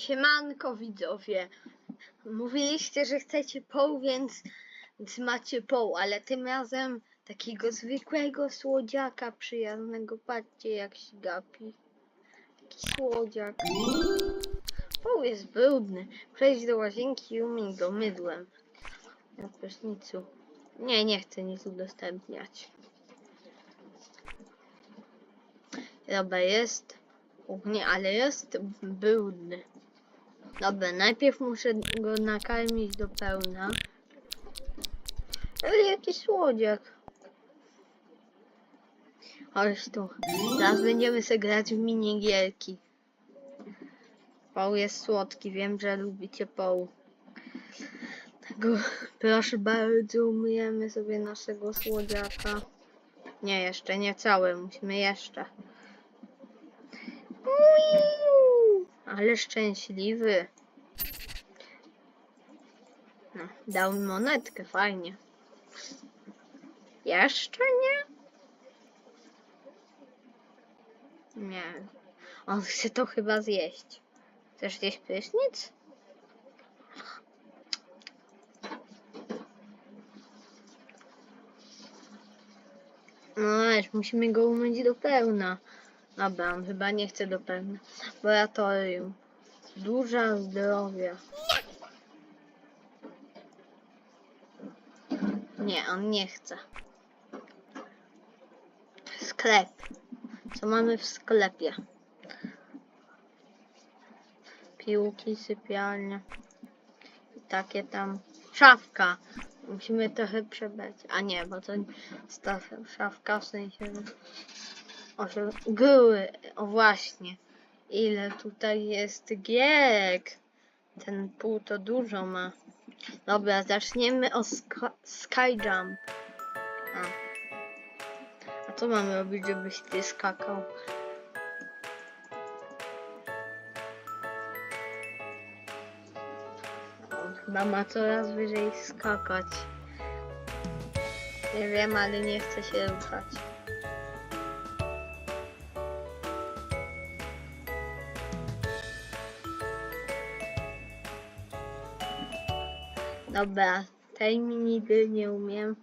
Siemanko widzowie. Mówiliście, że chcecie poł, więc, więc macie poł, ale tym razem takiego zwykłego słodziaka przyjaznego. Patrzcie jak się gapi. Taki słodziak. Poł jest brudny. Przejdź do łazienki i umyj go mydłem. Na prysznicu. Nie, nie chcę nic udostępniać. Dobra, jest. U, nie, ale jest brudny. Dobra, najpierw muszę go nakarmić do pełna. Ale jaki słodziak. Chodź tu. Teraz będziemy sobie grać w minigierki. Poł jest słodki, wiem, że lubicie poł. Tego, proszę bardzo, umyjemy sobie naszego słodziaka. Nie, jeszcze nie całe, musimy jeszcze. Uiu, ale szczęśliwy. No, dał mi monetkę, fajnie. Jeszcze nie? Nie. On chce to chyba zjeść. Chcesz zjeść prysznic? No wiesz, musimy go umyć do pełna. Dobra, on chyba nie chce do pełna. Laboratorium. Duża zdrowia. Nie, on nie chce. Sklep. Co mamy w sklepie? Piłki, sypialnia. I takie tam. Szafka. Musimy trochę przebrać. A nie, bo to jest ta szafka w sensie. Że- Osiem, góry, o właśnie. Ile tutaj jest gierek? Ten pół to dużo ma. Dobra, zaczniemy o sk- skyjump. A. A co mamy robić, żebyś ty skakał? Chyba ma coraz wyżej skakać. Nie wiem, ale nie chce się ruszać. Dobra, tej minigry nie umiem,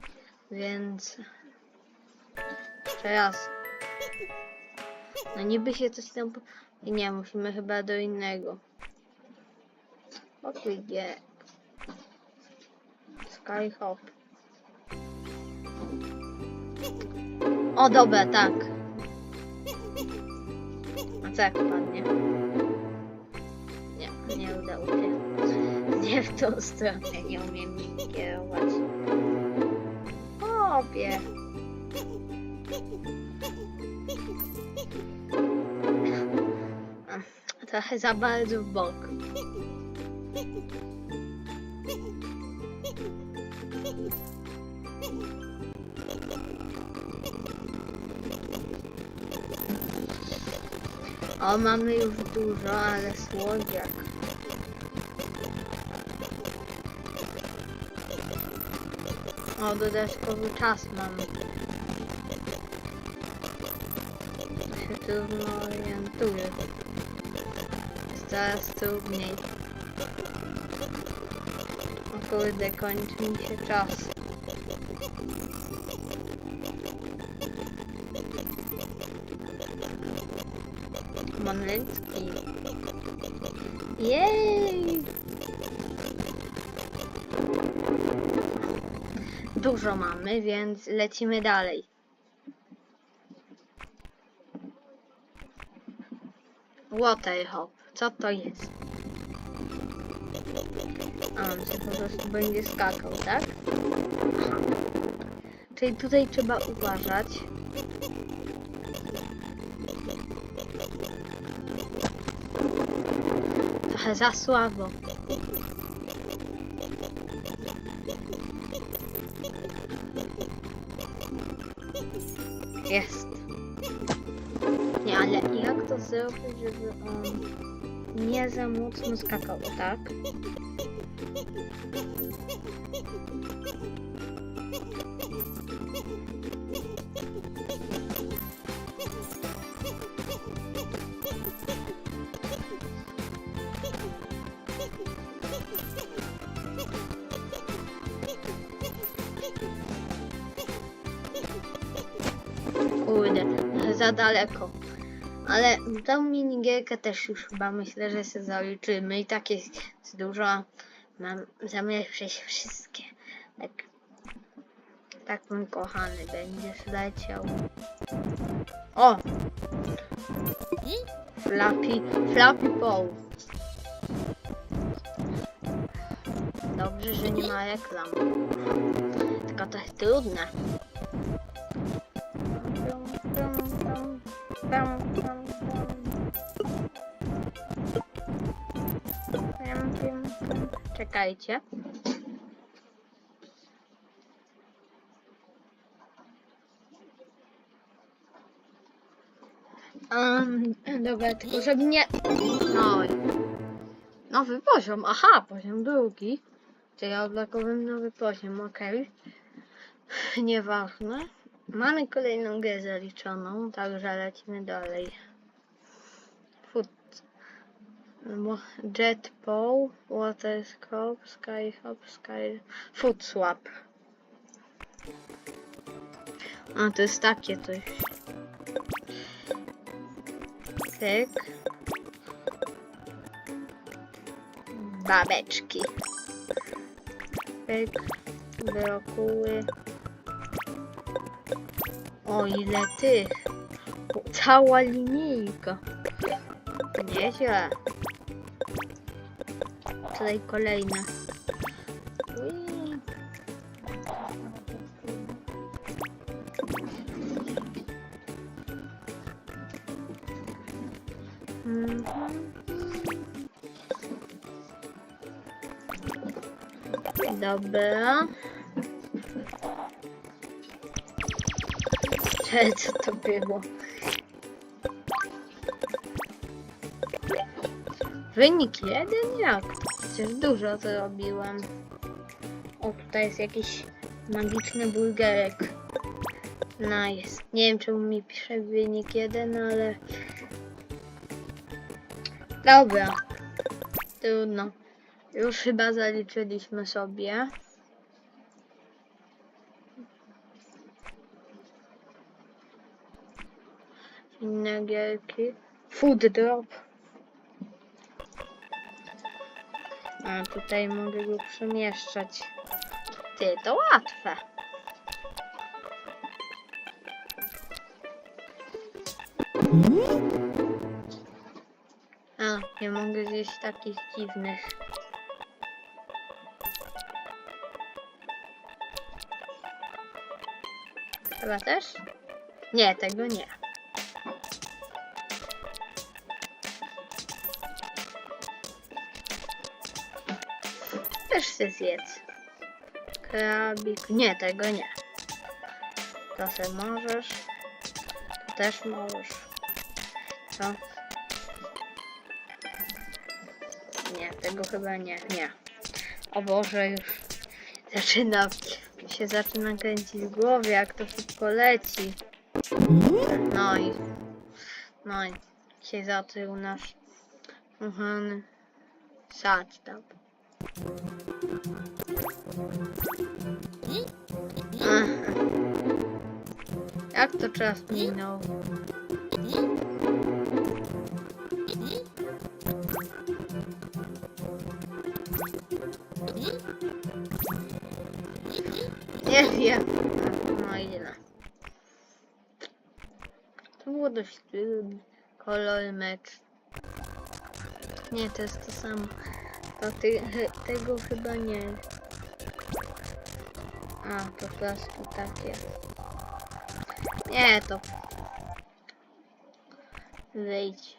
więc jeszcze raz. No niby się coś tam... Nie, musimy chyba do innego. O tu idzie. Skyhop. O dobra, tak. A co jak padnie? Nie, nie udało się. Nie w tą stronę, nie umiem nim kierować. Obie. Trochę za bardzo w bok. O, mamy już dużo, ale słodziak. O, dodatkowy czas mamy. Się trudno orientuję. Jest coraz trudniej. O kurde, kończy mi się czas. Manlecki. Jej! Dużo mamy, więc lecimy dalej. Waterhop. Co to jest? A, on się po prostu będzie skakał, tak? Aha. Czyli tutaj trzeba uważać. Trochę za słabo. to żeby on nie za mocno skakał, tak? Kurde, za daleko. Ale tą minigierkę też już chyba myślę, że się zaliczymy. I tak jest dużo. Mam zamiar przejść wszystkie. Tak, tak mój kochany będziesz leciał. O! Flappy, Flappy Paw. Dobrze, że nie ma reklam. Tylko to jest trudne. Czekajcie. Um, dobra, tylko żeby nie... No. Nowy poziom, aha, poziom drugi. To ja odblokowałem nowy poziom, okej. Nieważne. Mamy kolejną grę zaliczoną, także lecimy dalej. Mo- Jet Bow, Water Scope, Sky Hop, Sky... Foot Swap. A, to jest takie coś. Tyk. Babeczki. Pyk. Brokuły. O ile tych. Cała linijka. Nieźle. Tutaj kolejne. Ui. Mhm. Dobra. Co to było? Wynik jeden? Jak? Przecież dużo zrobiłem. O, tutaj jest jakiś magiczny bulgerek. Nice. Nie wiem, czemu mi pisze wynik jeden, ale... Dobra. Trudno. Już chyba zaliczyliśmy sobie. Inne gierki. Food drop. A tutaj mogę go przemieszczać. Ty, to łatwe. A, nie mogę zjeść takich dziwnych. Chyba też? Nie, tego nie. Chcę zjedz. Krabik. Nie, tego nie. To se możesz. To też możesz. Co? Nie, tego chyba nie. Nie. O Boże, już zaczyna się zaczyna kręcić w głowie, jak to szybko leci. No i no i się zaczął nasz kochany sad tam. Jak to czas minął? Nie wiem. No i. To było dość trudne. Kolor mecz. Nie, to jest to samo. To ty, tego chyba nie. A, po prostu takie. Nie, to. Wyjdź.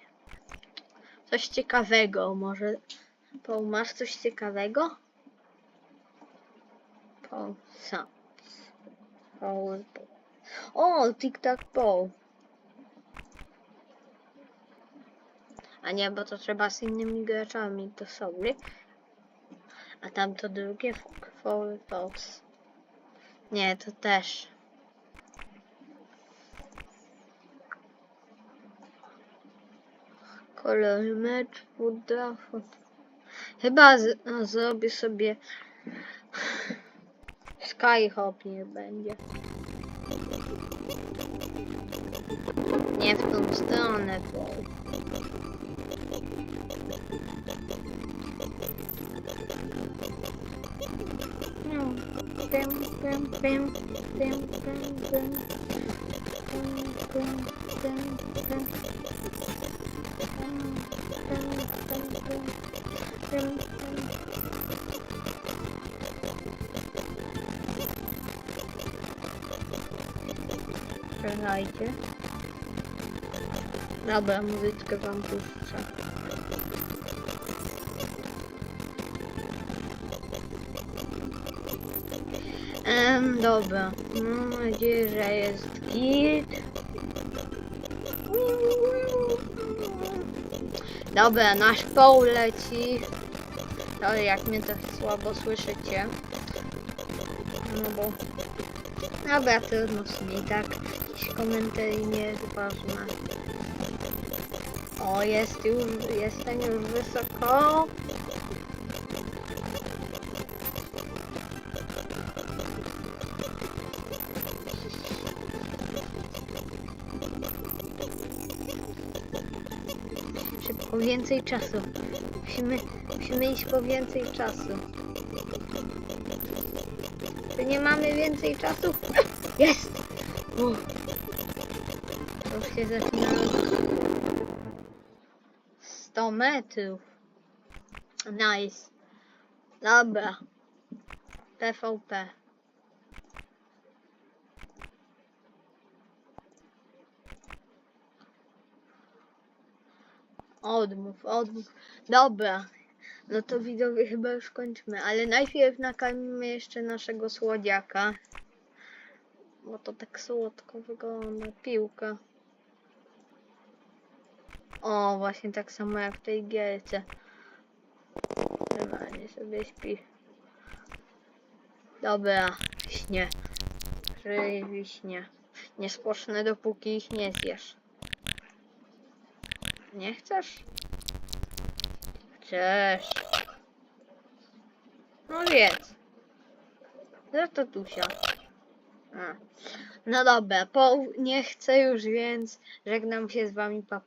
Coś ciekawego, może. Paul, masz coś ciekawego? Paul, sam. Paul. O, tic-tac-toe. A nie, bo to trzeba z innymi graczami to sobie. A tam to drugie Foul Fox. Nie, to też. Kolor mecz, woda, Chyba z, no, zrobię sobie Skyhop niech będzie. Nie w tą stronę. No. Czekajcie. Dobra, muzyczkę wam puszczę. Em, dobra. Mam nadzieję, że jest git. Dobra, nasz poł leci. Ale jak mnie tak słabo słyszycie. No bo... Dobra, trudno w sumie tak. Jakiś komentarz nie jest ważne. O, jest już, jestem już wysoko. Więcej czasu. Musimy, musimy iść po więcej czasu. Czy nie mamy więcej czasu? Jest! Uff. To się zaczyna. 100 metrów. Nice. Dobra. PvP. Odmów, odmów. Dobra. No to widzowie chyba już kończymy, ale najpierw nakarmimy jeszcze naszego słodziaka. Bo to tak słodko wygląda. Piłka. O, właśnie tak samo jak w tej gierce. Normalnie sobie śpi. Dobra, śnie. Żyj, śnie. Nie spocznę dopóki ich nie zjesz. Nie chcesz? Chcesz. No jedz. Za to tusia. A. No dobra, po, nie chcę już, więc żegnam się z wami, papa.